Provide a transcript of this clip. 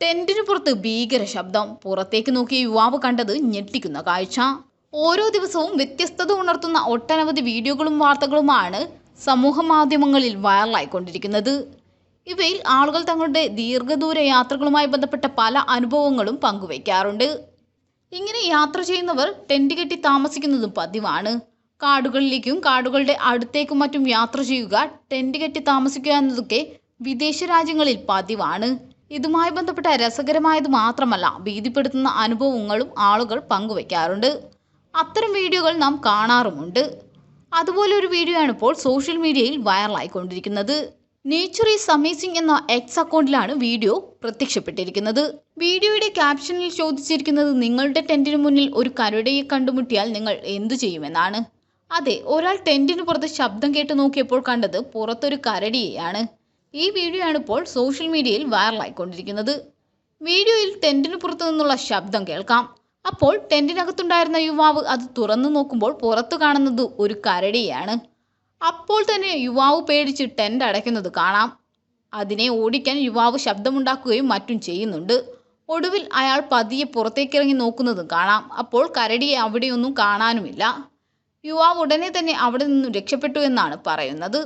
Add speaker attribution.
Speaker 1: ടെന്റിന് പുറത്ത് ഭീകര ശബ്ദം പുറത്തേക്ക് നോക്കിയ യുവാവ് കണ്ടത് ഞെട്ടിക്കുന്ന കാഴ്ച. ഓരോ ദിവസവും വ്യത്യസ്തത ഉണർത്തുന്ന ഒട്ടനവധി വീഡിയോകളും വാർത്തകളുമാണ് സമൂഹ മാധ്യമങ്ങളിൽ വൈറലായിക്കൊണ്ടിരിക്കുന്നത്. ഇവയിൽ ആളുകൾ തങ്ങളുടെ ദീർഘദൂര യാത്രകളുമായി ബന്ധപ്പെട്ട പല അനുഭവങ്ങളും പങ്കുവയ്ക്കാറുണ്ട്. ഇങ്ങനെ യാത്ര ചെയ്യുന്നവർ ടെന്റ് കെട്ടി താമസിക്കുന്നതും പതിവാണ്. കാടുകളിലേക്കും കാടുകളുടെ അടുത്തേക്കും മറ്റും യാത്ര ചെയ്യുക ടെന്റ് കെട്ടി താമസിക്കുക എന്നതൊക്കെ വിദേശ രാജ്യങ്ങളിൽ പതിവാണ്. ഇതുമായി ബന്ധപ്പെട്ട രസകരമായത് മാത്രമല്ല ഭീതിപ്പെടുത്തുന്ന അനുഭവങ്ങളും ആളുകൾ പങ്കുവയ്ക്കാറുണ്ട് അത്തരം വീഡിയോകൾ നാം കാണാറുമുണ്ട്. അതുപോലെ ഒരു വീഡിയോ ആണ് ഇപ്പോൾ സോഷ്യൽ മീഡിയയിൽ വൈറലായിക്കൊണ്ടിരിക്കുന്നത്. നേച്ചർ ഈസ് അമേസിംഗ് എന്ന എക്സ് അക്കൗണ്ടിലാണ് വീഡിയോ പ്രത്യക്ഷപ്പെട്ടിരിക്കുന്നത്. വീഡിയോയുടെ ക്യാപ്ഷനിൽ ചോദിച്ചിരിക്കുന്നത് നിങ്ങളുടെ ടെന്റിന് മുന്നിൽ ഒരു കരുടയെ കണ്ടുമുട്ടിയാൽ നിങ്ങൾ എന്തു ചെയ്യുമെന്നാണ്. അതെ ഒരാൾ ടെന്റിന് പുറത്ത് ശബ്ദം കേട്ട് നോക്കിയപ്പോൾ കണ്ടത് പുറത്തൊരു കരടിയെയാണ്. ഈ വീഡിയോ ആണ് ഇപ്പോൾ സോഷ്യൽ മീഡിയയിൽ വൈറലായിക്കൊണ്ടിരിക്കുന്നത് വീഡിയോയിൽ ടെന്റിന് പുറത്തു നിന്നുള്ള ശബ്ദം കേൾക്കാം. അപ്പോൾ ടെന്റിനകത്തുണ്ടായിരുന്ന യുവാവ് അത് തുറന്നു നോക്കുമ്പോൾ പുറത്തു കാണുന്നത് ഒരു കരടിയാണ്. അപ്പോൾ തന്നെ യുവാവ് പേടിച്ച് ടെന്റ് അടയ്ക്കുന്നത് കാണാം. അതിനെ ഓടിക്കാൻ യുവാവ് ശബ്ദമുണ്ടാക്കുകയും മറ്റും ചെയ്യുന്നുണ്ട്. ഒടുവിൽ അയാൾ പതിയെ പുറത്തേക്കിറങ്ങി നോക്കുന്നതും കാണാം. അപ്പോൾ കരടിയെ അവിടെയൊന്നും കാണാനുമില്ല. യുവാവ് ഉടനെ തന്നെ അവിടെ നിന്നും രക്ഷപ്പെട്ടു എന്നാണ് പറയുന്നത്.